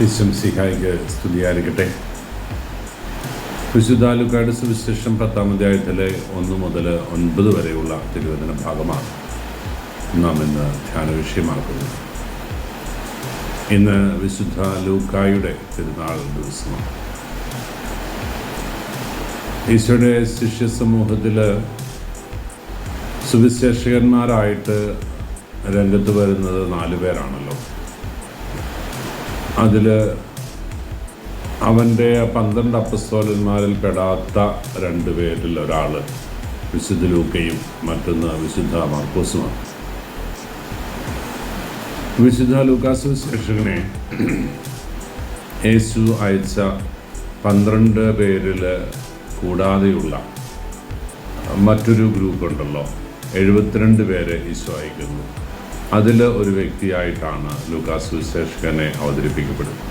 വിശ്വം സിഹായിക്ക് സ്തുതിയായിരിക്കട്ടെ. വിശുദ്ധാലുക്കാട് സുവിശേഷം പത്താം അധ്യായത്തിലെ ഒന്ന് മുതൽ ഒൻപത് വരെയുള്ള തിരുവചന ഭാഗമാണ് നാം ഇന്ന് ധ്യാന വിഷയമാക്കുന്നത്. ഇന്ന് വിശുദ്ധ ലൂക്കായുടെ തിരുനാൾ ദിവസമാണ്. ഈശോയുടെ ശിഷ്യ സമൂഹത്തിൽ സുവിശേഷകന്മാരായിട്ട് രംഗത്ത് വരുന്നത് നാല് പേരാണല്ലോ. അതിൽ അവന്റെ പന്ത്രണ്ട് അപ്പസ്തോലന്മാരിൽ പെടാത്ത രണ്ട് പേരിൽ ഒരാൾ വിശുദ്ധ ലൂക്കയും മറ്റൊന്ന് വിശുദ്ധ മാർക്കോസുമാണ്. വിശുദ്ധ ലൂക്കാസ് വിശേഷകനെ യേശു അയച്ച പന്ത്രണ്ട് പേരിൽ കൂടാതെയുള്ള മറ്റൊരു ഗ്രൂപ്പ് ഉണ്ടല്ലോ എഴുപത്തിരണ്ട് പേരെ ഈശോ അയക്കുന്നു. അതിൽ ഒരു വ്യക്തിയായിട്ടാണ് ലൂക്കാസ് വിശേഷകനെ അവതരിപ്പിക്കപ്പെടുന്നത്.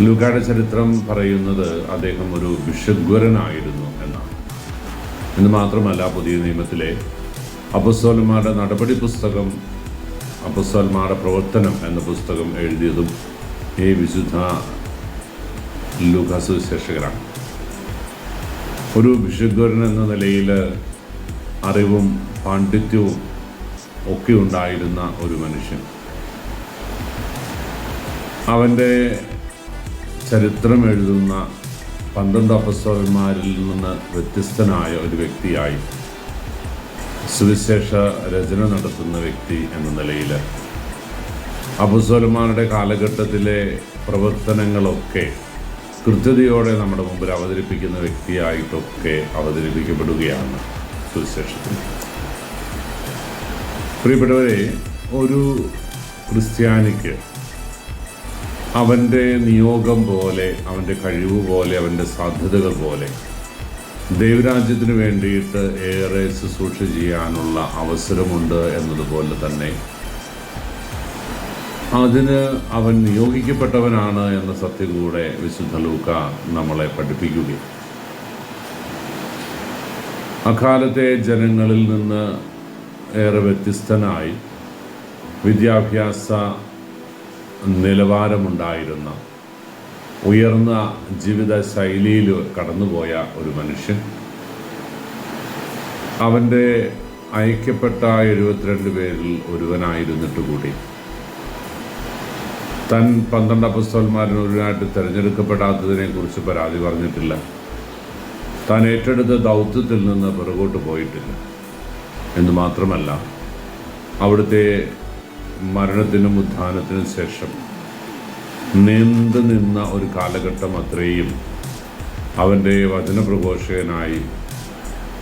ലൂക്കായുടെ ചരിത്രം പറയുന്നത് അദ്ദേഹം ഒരു വിഷഗ്വരനായിരുന്നു എന്നാണ്. എന്ന് മാത്രമല്ല പുതിയ നിയമത്തിലെ അപസ്വലന്മാരുടെ നടപടി പുസ്തകം അപ്പസ്തോലന്മാരുടെ പ്രവർത്തനം എന്ന പുസ്തകം എഴുതിയതും ഈ വിശുദ്ധ ലൂക്കാസ് വിശേഷകരാണ്. ഒരു വിഷഗ്വരൻ എന്ന നിലയിൽ അറിവും പാണ്ഡിത്യവും ഒക്കെ ഉണ്ടായിരുന്ന ഒരു മനുഷ്യൻ. അവന്റെ ചരിത്രം എഴുതുന്ന പന്ത്രണ്ട് അപ്പസ്തോലന്മാരിൽ നിന്ന് വ്യത്യസ്തനായ ഒരു വ്യക്തിയായി സുവിശേഷ രചന നടത്തുന്ന വ്യക്തി എന്ന നിലയിൽ അപ്പസ്തോലന്മാരുടെ കാലഘട്ടത്തിലെ പ്രവർത്തനങ്ങളൊക്കെ കൃത്യതയോടെ നമ്മുടെ മുമ്പിൽ അവതരിപ്പിക്കുന്ന വ്യക്തിയായിട്ടൊക്കെ അവതരിപ്പിക്കപ്പെടുകയാണ് സുവിശേഷത്തിൽ. പ്രിയപ്പെട്ടവരെ ഒരു ക്രിസ്ത്യാനിക്ക് അവന്റെ നിയോഗം പോലെ അവന്റെ കഴിവ് പോലെ അവന്റെ സാധ്യതകൾ പോലെ ദൈവരാജ്യത്തിന് വേണ്ടിയിട്ട് ഏറെ ശുശ്രൂഷ ചെയ്യാനുള്ള അവസരമുണ്ട് എന്നതുപോലെ തന്നെ അതിന് അവൻ നിയോഗിക്കപ്പെട്ടവനാണ് എന്ന സത്യം കൂടെ വിശുദ്ധ ലൂക്ക നമ്മളെ പഠിപ്പിക്കുകയും അക്കാലത്തെ ജനങ്ങളിൽ നിന്ന് ഏറെ വ്യത്യസ്തനായി വിദ്യാഭ്യാസ നിലവാരമുണ്ടായിരുന്ന ഉയർന്ന ജീവിത ശൈലിയിൽ കടന്നുപോയ ഒരു മനുഷ്യൻ. അവന്റെ അയക്കപ്പെട്ട എഴുപത്തിരണ്ട് പേരിൽ ഒരുവനായിരുന്നിട്ട് കൂടി. താൻ പന്ത്രണ്ട് അപ്പസ്തോന്മാരിൽ ഒരുവനായിട്ട് തിരഞ്ഞെടുക്കപ്പെടാത്തതിനെ കുറിച്ച് പരാതി പറഞ്ഞിട്ടില്ല. താൻ ഏറ്റെടുത്ത ദൗത്യത്തിൽ നിന്ന് പിറകോട്ട് പോയിട്ടില്ല. എന്ന് മാത്രമല്ല അവിടുത്തെ മരണത്തിനും ഉത്ഥാനത്തിനും ശേഷം നീണ്ടു നിന്ന ഒരു കാലഘട്ടം അത്രയും അവന്റെ വചനപ്രഘോഷകനായി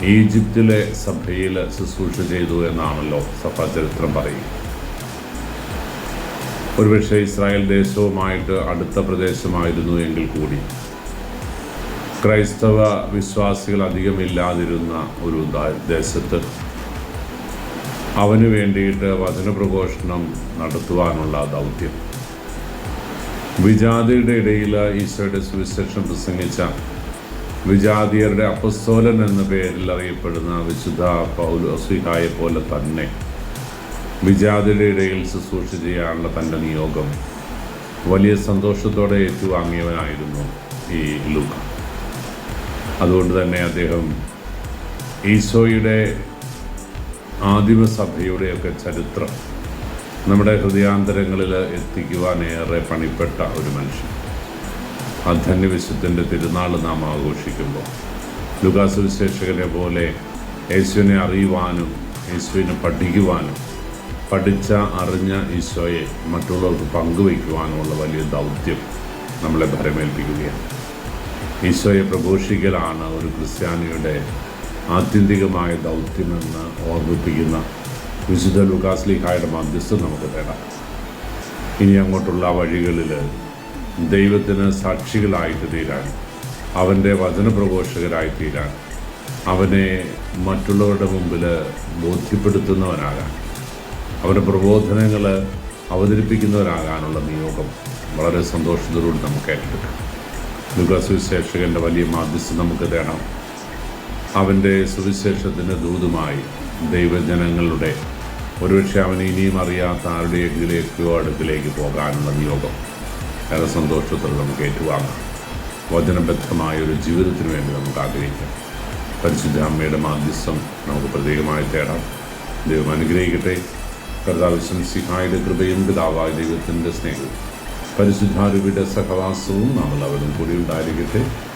ഈജിപ്തിലെ സഭയിൽ ശുശ്രൂഷ ചെയ്തു എന്നാണല്ലോ സഭാചരിത്രം പറയും ഒരുപക്ഷെ ഇസ്രായേൽ ദേശവുമായിട്ട് അടുത്ത പ്രദേശമായിരുന്നു എങ്കിൽ കൂടി ക്രൈസ്തവ വിശ്വാസികൾ അധികമില്ലാതിരുന്ന ഒരു ദേശത്ത് അവന് വേണ്ടിയിട്ട് വചനപ്രഘോഷണം നടത്തുവാനുള്ള ദൗത്യം. വിജാതിയുടെ ഇടയിൽ ഈശോയുടെ സുവിശേഷം പ്രസംഗിച്ച വിജാതിയരുടെ അപ്പസ്തോലൻ എന്ന പേരിൽ അറിയപ്പെടുന്ന വിശുദ്ധ പൗലോസിഹായെ പോലെ തന്നെ വിജാതിയുടെ ഇടയിൽ ശുശ്രൂഷ ചെയ്യാനുള്ള തന്റെ നിയോഗം വലിയ സന്തോഷത്തോടെ ഏറ്റുവാങ്ങിയവനായിരുന്നു ഈ ലൂക്ക. അതുകൊണ്ട് തന്നെ അദ്ദേഹം ഈശോയുടെ ആദിമസഭയുടെയൊക്കെ ചരിത്രം നമ്മുടെ ഹൃദയാന്തരങ്ങളിൽ എത്തിക്കുവാൻ ഏറെ പണിപ്പെട്ട ഒരു മനുഷ്യൻ. ആ ധന്യവിശുദ്ധന്റെ തിരുനാൾ നാം ആഘോഷിക്കുമ്പോൾ ലുകാസ് വിശേഷകനെ പോലെ യേശുവിനെ അറിയുവാനും യേശുവിനെ പഠിക്കുവാനും പഠിച്ച അറിഞ്ഞ ഈശോയെ മറ്റുള്ളവർക്ക് പങ്കുവയ്ക്കുവാനുമുള്ള വലിയ ദൗത്യം നമ്മളെ ഭരമേൽപ്പിക്കുകയാണ്. ഈശോയെ പ്രഘോഷിക്കലാണ് ഒരു ക്രിസ്ത്യാനിയുടെ ആത്യന്തികമായ ദൗത്യമെന്ന് ഓർമ്മിപ്പിക്കുന്ന വിശുദ്ധ ലുക്കാസ് ലീഹായുടെ മധ്യസ്ഥം നമുക്ക് തേടാം. ഇനി അങ്ങോട്ടുള്ള വഴികളിൽ ദൈവത്തിന് സാക്ഷികളായിട്ട് തീരാൻ അവന്റെ വചനപ്രഘോഷകരായി തീരാൻ അവനെ മറ്റുള്ളവരുടെ മുമ്പിൽ ബോധ്യപ്പെടുത്തുന്നവനാകാൻ അവരുടെ പ്രബോധനങ്ങൾ അവതരിപ്പിക്കുന്നവരാകാനുള്ള നിയോഗം വളരെ സന്തോഷത്തോടുകൂടി നമുക്ക് ഏറ്റെടുക്കാം. ലുക്കാസ് വിശേഷകന്റെ വലിയ മാധ്യസ്ഥം നമുക്ക് തേടാം. അവന്റെ സുവിശേഷത്തിന് ദൂതുമായി ദൈവജനങ്ങളുടെ. ഒരുപക്ഷെ അവൻ ഇനിയും അറിയാത്ത ആരുടെയെങ്കിലേക്കോ അടുക്കിലേക്ക് പോകാനുള്ള നിയോഗം. ഏറെ സന്തോഷത്തിൽ നമുക്ക് ഏറ്റുവാങ്ങാം. വചനബദ്ധമായ ഒരു ജീവിതത്തിന് വേണ്ടി നമുക്ക് ആഗ്രഹിക്കാം. പരിശുദ്ധ അമ്മയുടെ മാധ്യസ്ഥം നമുക്ക് പ്രത്യേകമായി തേടാം. ദൈവം അനുഗ്രഹിക്കട്ടെ. കർത്താവിശ്വം സിഹായുടെ കൃപയും പിതാവായ ദൈവത്തിന്റെ സ്നേഹവും പരിശുദ്ധാരൂപിയുടെ സഹവാസവും നമ്മൾ അവരും കൂടി ഉണ്ടായിരിക്കട്ടെ.